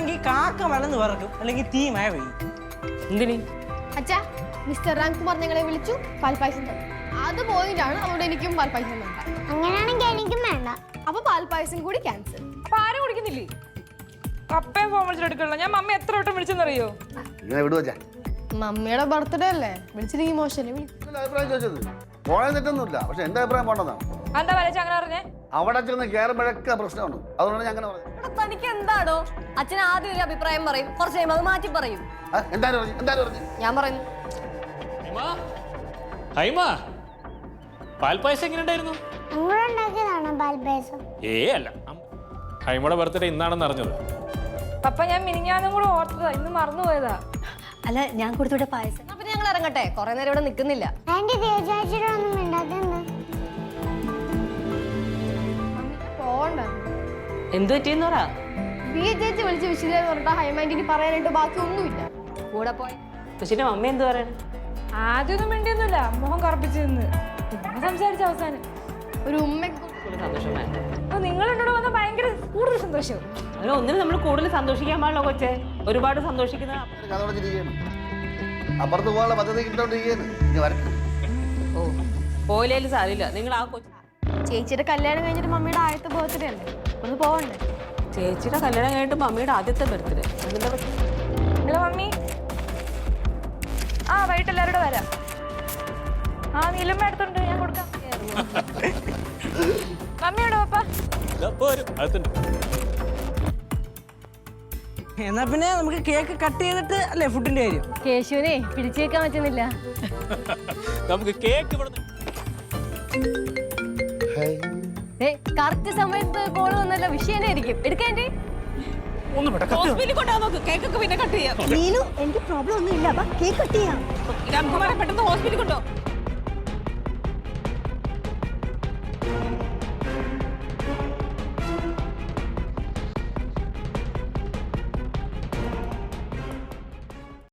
ഒന്നെങ്കിൽ കാക്ക മലന്ന് പറക്കും അല്ലെങ്കിൽ തീ മഴ പെയ്യും. എന്തിനി? അച്ഛാ മിസ്റ്റർ റാംകുമാർ ഞങ്ങളെ വിളിച്ചു പാൽപ്പായസം തന്നു. അത് പോയിട്ടാണ് അതുകൊണ്ട് എനിക്കും പാൽപ്പായസം വേണ്ട. അങ്ങനെയാണെങ്കിൽ എനിക്കും വേണ്ട. അപ്പൊ പാൽപ്പായസം കൂടി ക്യാൻസൽ. അപ്പൊ ആരും കുടിക്കുന്നില്ലേ? പപ്പയും ഫോൺ വിളിച്ചിട്ടെടുക്കണല്ലോ ഞാൻ മമ്മി എത്ര വട്ടം വിളിച്ചെന്നറിയോ? ഇങ്ങനെ വിടുവച്ചാ മമ്മിയുടെ ബർത്ത്ഡേ അല്ലേ? വിളിച്ചില്ലെങ്കിൽ മോശമല്ലേ വിളി. അഭിപ്രായം ചോദിച്ചത്. പോയാൽ തെറ്റൊന്നുമില്ല. പക്ഷെ എന്റെ അഭിപ്രായം പോണ്ടെന്നാണ് എന്താ വരച്ച അങ്ങനെ പറഞ്ഞേ? അവിടെ ചെന്ന് കയറുമ്പോഴൊക്കെ പ്രശ്നമാണ്. അതുകൊണ്ടാണ് ഞാൻ അങ്ങനെ പറഞ്ഞത്. തനിക്ക് എന്താണോ? അച്ഛൻ ആദ്യം ഒരു അഭിപ്രായം പറയും. കുറച്ച് കഴിയുമ്പോൾ അത് മാറ്റി പറയും. ആ, എന്തായാലും പറഞ്ഞു എന്തായാലും പറഞ്ഞു ഞാൻ പറയുന്നു. ഹൈമ ഹൈമ പാൽപ്പായസം എങ്ങനെ ഉണ്ടായിരുന്നു? നിങ്ങൾ ഉണ്ടാക്കിയതാണോ പാൽപ്പായസം? ഏ അല്ല. അം- ഹൈമയുടെ ബർത്ത്ഡേ ഇന്നാണെന്ന് അറിഞ്ഞത് പപ്പ ഞാൻ മിനിഞ്ഞാന്നും കൂടെ ഓർത്തതാ ഇന്ന് മറന്നുപോയതാ. അല്ല ഞാൻ പായസം. അപ്പൊ ഞങ്ങൾ ഇറങ്ങട്ടെ. കുറെ നേരം ഇവിടെ നിൽക്കുന്നില്ല. ആന്റി തേജാച്ചിയുടെ ഒന്നും മിണ്ടാത്തെന്ത് എന്തു പറ്റിയെന്ന് പറ. ബി എ ചേച്ചി വിളിച്ച് വിശുദ്ധ പറഞ്ഞിട്ട് ഹൈമാൻഡിന് പറയാനായിട്ട് ബാക്കി ഒന്നുമില്ല കൂടെ പോയി. പക്ഷേ അമ്മ എന്ത് പറയണേ? ആദ്യമൊന്നും വേണ്ടിയൊന്നുമില്ല മോഹം കറപ്പിച്ചു നിന്ന്. സംസാരിച്ച അവസാനം. ഒരു ഉമ്മയ്ക്ക് നിങ്ങൾ എന്നോട് വന്ന ഭയങ്കര കൂടുതൽ സന്തോഷം. അങ്ങനെ ഒന്നിനും നമ്മൾ കൂടുതൽ സന്തോഷിക്കാൻ പാടില്ല കൊച്ചെ. ഒരുപാട് സന്തോഷിക്കുന്ന അപ്പുറത്ത് പോകാനുള്ള പദ്ധതി ഓ പോയില്ലേലും സാരില്ല നിങ്ങൾ ആ കൊച്ചു ചേച്ചിയുടെ കല്യാണം കഴിഞ്ഞിട്ട് മമ്മിയുടെ ആയത്തെ ബർത്ത്ഡേ അല്ലേ? ഒന്ന് പോവണ്ടേ? ചേച്ചിയുടെ കല്യാണം കഴിഞ്ഞിട്ട് മമ്മിയുടെ ആദ്യത്തെ ബർത്ത്ഡേ. അതിന്റെ പറ്റി? Hello mummy. ആ വൈകിട്ട് എല്ലാവരും കൂടെ വരാം. ആ നീലമ്മ എടുത്തോണ്ട് ഞാൻ കൊടുക്കാം. മമ്മിയോട് പപ്പ? എന്നാ പിന്നെ നമുക്ക് കേക്ക് കട്ട് ചെയ്തിട്ട് അല്ലേ ഫുഡിന്റെ കാര്യം? കേശുവിനെ പിടിച്ചേക്കാൻ പറ്റുന്നില്ല. നമുക്ക് കേക്ക് ഇവിടെ കറക്റ്റ് സമയത്ത് കോൾ വന്നല്ല. വിഷയം ആയിരിക്കും. എടുക്കേണ്ടി ഹോസ്പിറ്റലിൽ കൊണ്ടുപോകാൻ നോക്ക്. കേക്കൊക്കെ പിന്നെ കട്ട് ചെയ്യാം. നീലു എനിക്ക് പ്രോബ്ലം ഒന്നും ഇല്ല കേക്ക് കട്ട് ചെയ്യാം. രാംകുമാരെ പെട്ടെന്ന് ഹോസ്പിറ്റലിൽ കൊണ്ടോ